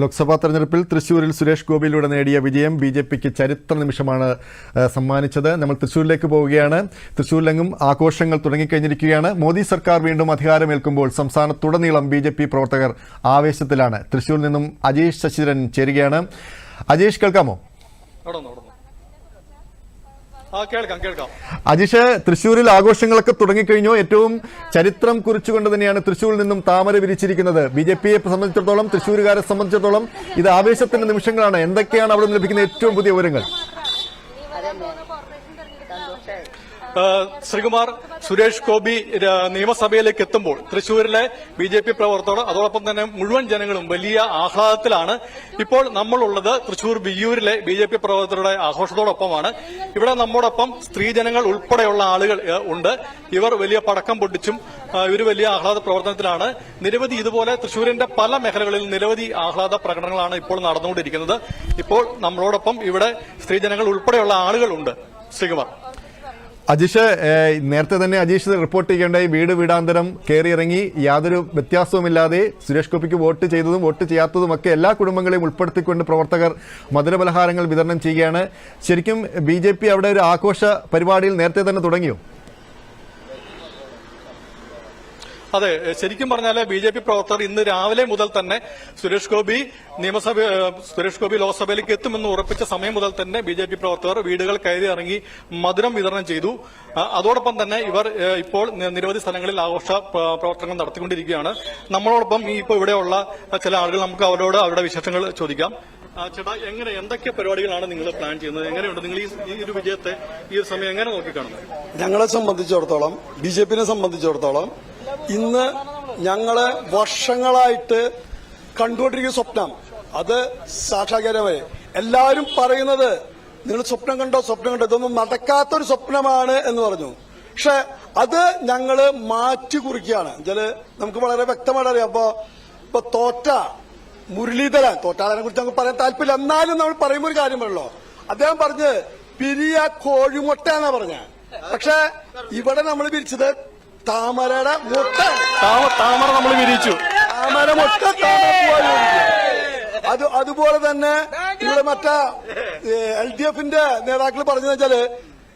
ലോക്സഭാ തെരഞ്ഞെടുപ്പിൽ തൃശൂരിൽ സുരേഷ് ഗോപിയിലൂടെ നേടിയ വിജയം ബി ജെ പിക്ക് ചരിത്ര നിമിഷമാണ് സമ്മാനിച്ചത്. നമ്മൾ തൃശൂരിലേക്ക് പോവുകയാണ്. തൃശൂരിലെങ്ങും ആഘോഷങ്ങൾ തുടങ്ങിക്കഴിഞ്ഞിരിക്കുകയാണ്. മോദി സർക്കാർ വീണ്ടും അധികാരമേൽക്കുമ്പോൾ സംസ്ഥാനത്തുടനീളം ബി ജെ പി പ്രവർത്തകർ ആവേശത്തിലാണ്. തൃശൂരിൽ നിന്നും അജേഷ് ശശിധരൻ ചേരുകയാണ്. അജേഷ് കേൾക്കാമോ? അജീഷ് തൃശ്ശൂരിൽ ആഘോഷങ്ങളൊക്കെ തുടങ്ങിക്കഴിഞ്ഞു? ഏറ്റവും ചരിത്രം കുറിച്ചുകൊണ്ട് തന്നെയാണ് തൃശ്ശൂരിൽ നിന്നും താമര വിരിച്ചിരിക്കുന്നത്. ബി ജെ പിയെ സംബന്ധിച്ചിടത്തോളം തൃശ്ശൂരുകാരെ സംബന്ധിച്ചിടത്തോളം ഇത് ആവേശത്തിന്റെ നിമിഷങ്ങളാണ്. എന്തൊക്കെയാണ് അവിടെ നിന്ന് ലഭിക്കുന്ന ഏറ്റവും പുതിയ വിവരങ്ങൾ? ശ്രീകുമാർ സുരേഷ് ഗോപി നിയമസഭയിലേക്ക് എത്തുമ്പോൾ തൃശൂരിലെ ബി ജെ പി പ്രവർത്തകർ അതോടൊപ്പം തന്നെ മുഴുവൻ ജനങ്ങളും വലിയ ആഹ്ലാദത്തിലാണ്. ഇപ്പോൾ നമ്മളുള്ളത് തൃശൂർ ബിയൂരിലെ ബി ജെ പി പ്രവർത്തകരുടെ ആഘോഷത്തോടൊപ്പമാണ്. ഇവിടെ നമ്മോടൊപ്പം സ്ത്രീജനങ്ങൾ ഉൾപ്പെടെയുള്ള ആളുകൾ ഉണ്ട്. ഇവർ വലിയ പടക്കം പൊട്ടിച്ചും ഇവർ വലിയ ആഹ്ലാദ പ്രവർത്തനത്തിലാണ്. നിരവധി ഇതുപോലെ തൃശൂരിന്റെ പല മേഖലകളിൽ നിരവധി ആഹ്ലാദ പ്രകടനങ്ങളാണ് ഇപ്പോൾ നടന്നുകൊണ്ടിരിക്കുന്നത്. ഇപ്പോൾ നമ്മളോടൊപ്പം ഇവിടെ സ്ത്രീജനങ്ങൾ ഉൾപ്പെടെയുള്ള ആളുകളുണ്ട്. ശ്രീകുമാർ. അജീഷ് നേരത്തെ തന്നെ അജീഷ് റിപ്പോർട്ട് ചെയ്യേണ്ടായി വീട് വീടാന്തരം കയറിയിറങ്ങി യാതൊരു വ്യത്യാസവുമില്ലാതെ സുരേഷ് ഗോപിക്ക് വോട്ട് ചെയ്തതും വോട്ട് ചെയ്യാത്തതും ഒക്കെ എല്ലാ കുടുംബങ്ങളെയും ഉൾപ്പെടുത്തിക്കൊണ്ട് പ്രവർത്തകർ മധുരപലഹാരങ്ങൾ വിതരണം ചെയ്യുകയാണ്. ശരിക്കും ബി അവിടെ ഒരു ആഘോഷ പരിപാടിയിൽ നേരത്തെ തന്നെ തുടങ്ങിയോ? അതെ ശരിക്കും പറഞ്ഞാൽ ബി ജെ പി പ്രവർത്തകർ ഇന്ന് രാവിലെ മുതൽ തന്നെ സുരേഷ് ഗോപി നിയമസഭ സുരേഷ് ഗോപി ലോക്സഭയിലേക്ക് എത്തുമെന്ന് ഉറപ്പിച്ച സമയം മുതൽ തന്നെ ബി ജെ പി പ്രവർത്തകർ വീടുകൾ കയറി ഇറങ്ങി മധുരം വിതരണം ചെയ്തു. അതോടൊപ്പം തന്നെ ഇവർ ഇപ്പോൾ നിരവധി സ്ഥലങ്ങളിൽ ആഘോഷ പ്രവർത്തനങ്ങൾ നടത്തിക്കൊണ്ടിരിക്കുകയാണ്. നമ്മളോടൊപ്പം ഈ ഇപ്പോൾ ഇവിടെയുള്ള ചില ആളുകൾ നമുക്ക് അവരോട് അവരുടെ വിശേഷങ്ങൾ ചോദിക്കാം. ചേട്ടാ എങ്ങനെ എന്തൊക്കെ പരിപാടികളാണ് നിങ്ങൾ പ്ലാൻ ചെയ്യുന്നത്? എങ്ങനെയുണ്ട്? നിങ്ങൾ ഈ- ഈ ഒരു വിജയത്തെ ഈ ഒരു സമയം എങ്ങനെ നോക്കിക്കാണുന്നത്? ഞങ്ങളെ സംബന്ധിച്ചിടത്തോളം ബി ജെ പിനെ സംബന്ധിച്ചിടത്തോളം ഇന്ന് ഞങ്ങൾ വർഷങ്ങളായിട്ട് കണ്ടുകൊണ്ടിരിക്കുന്ന സ്വപ്നം. അത് സാക്ഷാത്കാരമായി എല്ലാവരും പറയുന്നത് നിങ്ങൾ സ്വപ്നം കണ്ടോ? സ്വപ്നം കണ്ടോ? ഇതൊന്നും നടക്കാത്തൊരു സ്വപ്നമാണ് എന്ന് പറഞ്ഞു. പക്ഷെ അത് ഞങ്ങൾ മാറ്റി കുറിക്കുകയാണ്. എന്നുവെച്ചാൽ നമുക്ക് വളരെ വ്യക്തമായിട്ട് അറിയാം. അപ്പോ ഇപ്പൊ തോറ്റ മുരളീധരൻ തോറ്റാളനെ കുറിച്ച് നമുക്ക് പറയാൻ താല്പര്യമില്ല. എന്നാലും നമ്മൾ പറയുമ്പോൾ ഒരു കാര്യം പറയല്ലോ അദ്ദേഹം പറഞ്ഞ് പിരിയ കോഴിമുട്ട എന്നാ പറഞ്ഞ. പക്ഷെ ഇവിടെ നമ്മൾ വിരിച്ചത് താമരയുടെ മുട്ട താമര നമ്മൾ വിരിച്ചു താമര മുട്ട താമര അത് അതുപോലെ തന്നെ ഇവിടെ മറ്റേ എൽ ഡി എഫിന്റെ നേതാക്കൾ പറഞ്ഞു വെച്ചാൽ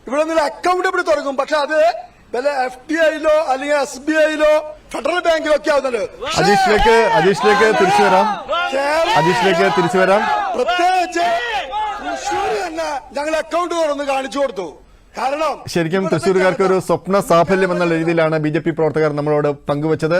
ഇവിടെ നിന്ന് അക്കൗണ്ട് ഇവിടെ തുടങ്ങും. പക്ഷെ അത് വല്ല എഫ് ഡി ഐയിലോ അല്ലെങ്കിൽ എസ് ബി ഐയിലോ ഫെഡറൽ ബാങ്കിലോ ഒക്കെ ആവുന്നുണ്ട് അജീഷിലേക്ക് അജീഷിലേക്ക് തിരിച്ചു വരാം. അജീഷിലേക്ക് തിരിച്ചു വരാം. പ്രത്യേകിച്ച് തൃശ്ശൂർ തന്നെ ഞങ്ങൾ അക്കൗണ്ട് തുറന്ന് കാണിച്ചു കൊടുത്തു. ശരിക്കും തൃശ്ശൂരുകാർക്ക് ഒരു സ്വപ്ന സാഫല്യം എന്നുള്ള രീതിയിലാണ് ബി ജെ പി പ്രവർത്തകർ നമ്മളോട് പങ്കുവച്ചത്.